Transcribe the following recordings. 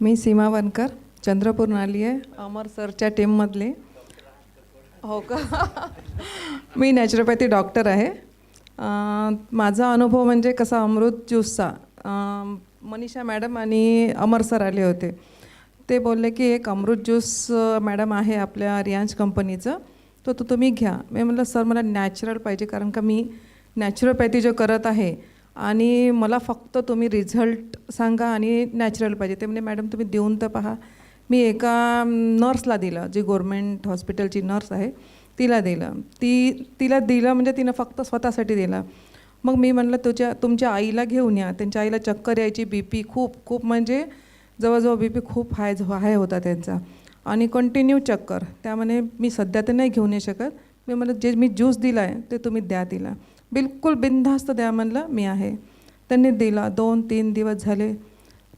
मी सीमा वनकर चंद्रपूर नाली आहे अमर सरच्या टीममधली हो का? मी नॅचरोपॅथी डॉक्टर आहे. माझा अनुभव म्हणजे कसा अमृत ज्यूसचा? मनीषा मॅडम आणि अमर सर आले होते. ते बोलले की एक अमृत ज्यूस मॅडम आहे आपल्या रियांच कंपनीचं. तो तो तुम्ही घ्या. मी म्हटलं सर मला नॅचरल पाहिजे कारण का मी नॅचरोपॅथी जो करत आहे आणि मला फक्त तुम्ही रिझल्ट सांगा आणि नॅचरल पाहिजे. ते म्हणजे मॅडम तुम्ही देऊन तर पहा. मी एका नर्सला दिलं जी गव्हर्मेंट हॉस्पिटलची नर्स आहे तिला दिलं. ती तिला दिलं म्हणजे तिनं फक्त स्वतःसाठी दिलं. मग मी म्हणलं तुझ्या तुमच्या आईला घेऊन या. त्यांच्या आईला चक्कर यायची बी पी खूप खूप म्हणजे जवळजवळ बी पी खूप हाय हाय होता त्यांचा. आणि कंटिन्यू चक्कर. त्यामध्ये मी सध्या तर नाही घेऊन येऊ शकत. मी म्हणलं जे मी ज्यूस दिला आहे ते तुम्ही द्या तिला. बिलकुल बिनधास्त द्या म्हणलं मी आहे. त्यांनी दिला. दोन तीन दिवस झाले.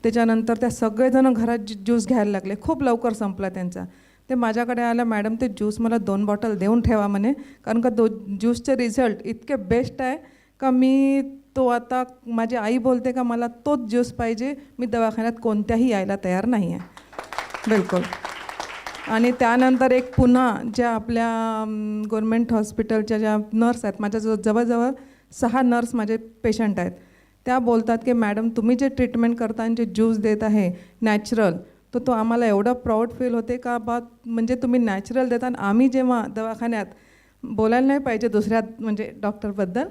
त्याच्यानंतर त्या सगळेजणं घरात ज्यूस घ्यायला लागले. खूप लवकर संपला त्यांचा. ते माझ्याकडे आलं मॅडम ते ज्यूस मला दोन बॉटल देऊन ठेवा म्हणे. कारण का दो ज्यूसचे रिझल्ट इतके बेस्ट आहे का मी तो आता माझी आई बोलते का मला तोच ज्यूस पाहिजे. मी दवाखान्यात कोणत्याही यायला तयार नाही आहे. बिलकुल. आणि त्यानंतर एक पुन्हा ज्या आपल्या गव्हर्मेंट हॉस्पिटलच्या ज्या नर्स आहेत माझ्या जवळ जवळजवळ सहा नर्स माझे पेशंट आहेत. त्या बोलतात की मॅडम तुम्ही जे ट्रीटमेंट करता आणि जे ज्यूस देत आहे नॅचरल तर तो आम्हाला एवढं प्राऊड फील होते का बा? म्हणजे तुम्ही नॅचरल देता आणि आम्ही जेव्हा दवाखान्यात बोलायला नाही पाहिजे दुसऱ्या म्हणजे डॉक्टरबद्दल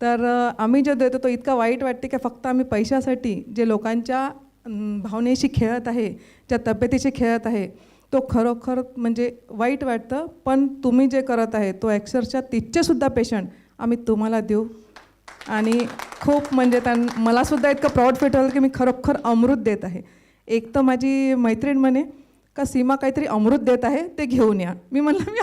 तर आम्ही जे देतो तो इतका वाईट वाटते की फक्त आम्ही पैशासाठी जे लोकांच्या भावनेशी खेळत आहे ज्या तब्येतीशी खेळत आहे तो खरोखर म्हणजे वाईट वाटतं पण तुम्ही जे करत आहे तो अक्षरशः तिथचेसुद्धा पेशंट आम्ही तुम्हाला देऊ. आणि खूप म्हणजे त्यां मलासुद्धा इतकं प्राऊड फील होतं की मी खरोखर अमृत देत आहे. एक तर माझी मैत्रीण म्हणे का सीमा काहीतरी अमृत देत आहे ते घेऊन या. मी म्हणलं मी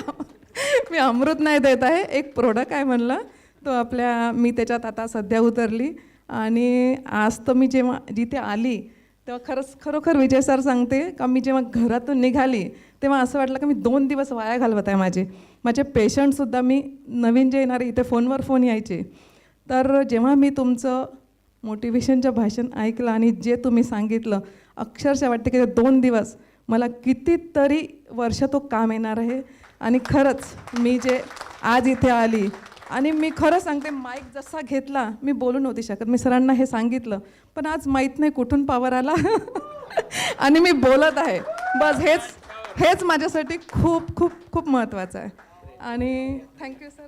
मी अमृत नाही देत आहे एक प्रोडक्ट आहे म्हणलं. तो आपल्या मी त्याच्यात आता सध्या उतरली. आणि आज तर मी जेव्हा जिथे आली तेव्हा खरंच खरोखर विजय सर सांगते का मी जेव्हा घरातून निघाली तेव्हा असं वाटलं की मी दोन दिवस वाया घालवत आहे माझे. माझे पेशंटसुद्धा मी नवीन जे येणारे इथे फोनवर फोन यायचे. तर जेव्हा मी तुमचं मोटिवेशनचं भाषण ऐकलं आणि जे तुम्ही सांगितलं अक्षरशः वाटते की ते दोन दिवस मला कितीतरी वर्ष तो काम येणार आहे. आणि खरंच मी जे आज इथे आली आणि मी खरं सांगते माईक जसा घेतला मी बोलू नव्हती शकत. मी सरांना हे सांगितलं पण आज माहीत नाही कुठून पावर आला. आणि मी बोलत आहे. बस हेच हेच माझ्यासाठी खूप खूप खूप महत्त्वाचं आहे. आणि थँक्यू सर